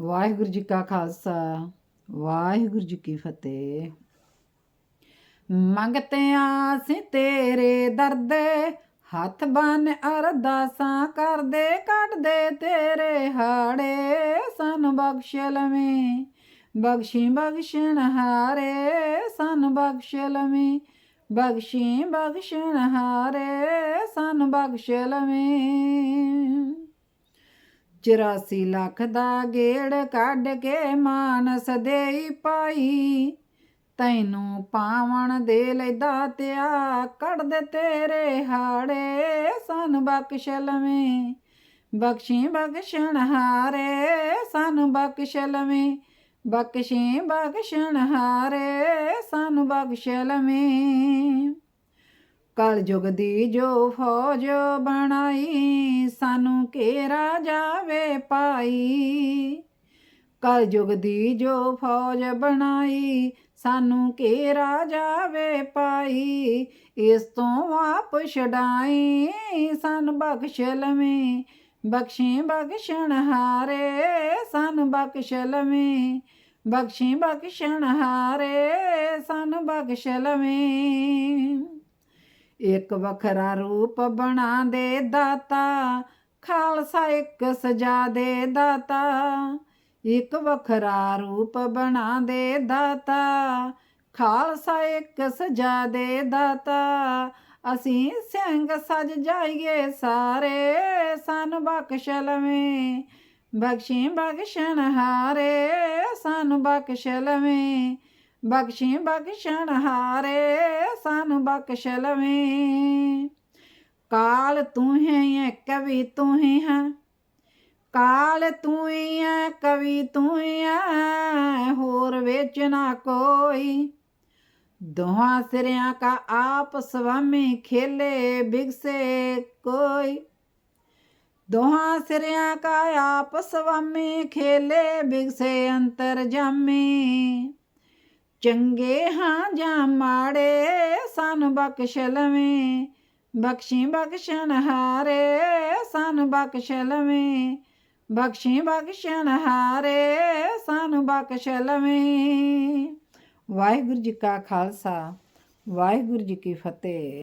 ਵਾਹਿਗੁਰੂ ਜੀ ਕਾ ਖਾਲਸਾ, ਵਾਹਿਗੁਰੂ ਜੀ ਕੀ ਫਤਿਹ। ਮੰਗਤੇ ਆਸੀਂ ਤੇਰੇ ਦਰਦੇ, ਹੱਥ ਬੰਨ ਅਰਦਾਸਾਂ ਕਰਦੇ, ਕੱਢਦੇ ਤੇਰੇ ਹਾੜੇ। ਸਨ ਬਖਸ਼ ਲਵੇਂ, ਬਖਸ਼ੀ ਬਖਸ਼ਣ ਹਾਰੇ। ਸਨ ਬਖਸ਼ ਲਵੇਂ, ਬਖਸ਼ੀ ਬਖਸ਼ਣ ਹਾਰੇ। ਸਨ ਬਖਸ਼ ਲਵੇਂ। 84 ਲੱਖ ਦਾ ਗੇੜ ਕੱਢ ਕੇ ਮਾਨਸ ਦੇਈ ਪਾਈ। ਤੈਨੂੰ ਪਾਵਣ ਦੇ ਲਈ ਦਾਤਿਆ ਕੱਢ ਦੇ ਤੇਰੇ ਹਾੜੇ, ਸਨ ਬਖਸ਼ ਲਵੇਂ। ਬਖਸ਼ੀ ਬਖਸ਼ਣ ਹਾਰੇ, ਸਨ ਬਖਸ਼ ਲਵੇਂ। ਬਖਸ਼ੀ ਬਖਸ਼ਣ ਹਾਰੇ, ਸਨ ਬਖਸ਼ ਲਵੇਂ। ਕਲਯੁਗ ਦੀ ਜੋ ਫੌਜ ਬਣਾਈ, ਸਾਨੂੰ ਘੇਰਾ ਜਾਵੇ ਪਾਈ। ਕਲਯੁਗ ਦੀ ਜੋ ਫੌਜ ਬਣਾਈ, ਸਾਨੂੰ ਘੇਰਾ ਜਾਵੇ ਪਾਈ। ਇਸ ਤੋਂ ਆਪ ਛਡਾਈ, ਸਨ ਬਖਸ਼ ਲਵੇਂ, ਬਖਸ਼ੀ ਬਖਸ਼ਣ ਹਾਰੇ, ਸਨ ਬਖਸ਼ ਲਵੇਂ, ਬਖਸ਼ੀ ਬਖਸ਼ਣ ਹਾਰੇ, ਸਨ ਬਖਸ਼ ਲਵੇਂ। ਇੱਕ ਵੱਖਰਾ ਰੂਪ ਬਣਾ ਦੇ ਦਾਤਾ, ਖਾਲਸਾ ਇੱਕ ਸਜਾ ਦੇ ਦਾਤਾ। ਇੱਕ ਵੱਖਰਾ ਰੂਪ ਬਣਾ ਦੇ ਦਾਤਾ, ਖਾਲਸਾ ਇੱਕ ਸਜਾ ਦੇ ਦਾਤਾ। ਅਸੀਂ ਸਿੰਘ ਸਜ ਜਾਈਏ ਸਾਰੇ, ਸਾਨੂੰ ਬਖਸ਼ ਲਵੇਂ। ਬਖਸ਼ੀ ਬਖਸ਼ਣ ਹਾਰੇ, ਸਨ ਬਖਸ਼ ਲਵੇਂ। ਬਖਸ਼ੀ ਬਖਸ਼ਣ ਹਾਰੇ ਸਨ ਬਖਸ਼ ਲਵੇਂ ਕਾਲ ਤੂੰ ਹੈ ਕਵੀ ਤੂੰ ਹੀ ਹੈ ਕਾਲ ਤੂੰ ਹੀ ਹੈ ਕਵੀ ਤੂੰ ਹੀ ਹੈ ਹੋਰ ਵਿੱਚ ਨਾ ਕੋਈ ਦੋਹਾਂ ਸਿਰਿਆਂ ਕਾ ਆਪ ਸਵਾਮੀ ਖੇਲੇ ਬਿਗਸੇ ਕੋਈ ਦੋਹਾਂ ਸਿਰਿਆਂ ਕਾ ਆਪ ਸਵਾਮੀ ਖੇਲੇ ਬਿਗਸੇ ਅੰਤਰ ਜਾਮੀ ਚੰਗੇ ਹਾਂ ਜਾਂ ਮਾੜੇ, ਸਾਨੂੰ ਬਖਸ਼ ਲਵੇਂ ਬਖਸ਼ੀ ਬਖਸ਼ਣ ਹਾਰੇ, ਸਨ ਬਖਸ਼ ਲਵੇਂ ਬਖਸ਼ੀ ਬਖਸ਼ਣ ਹਾਰੇ, ਸਨ ਬਖਸ਼ ਲਵੇਂ ਵਾਹਿਗੁਰੂ ਜੀ ਕਾ ਖਾਲਸਾ, ਵਾਹਿਗੁਰੂ ਜੀ ਕੀ ਫਤਿਹ।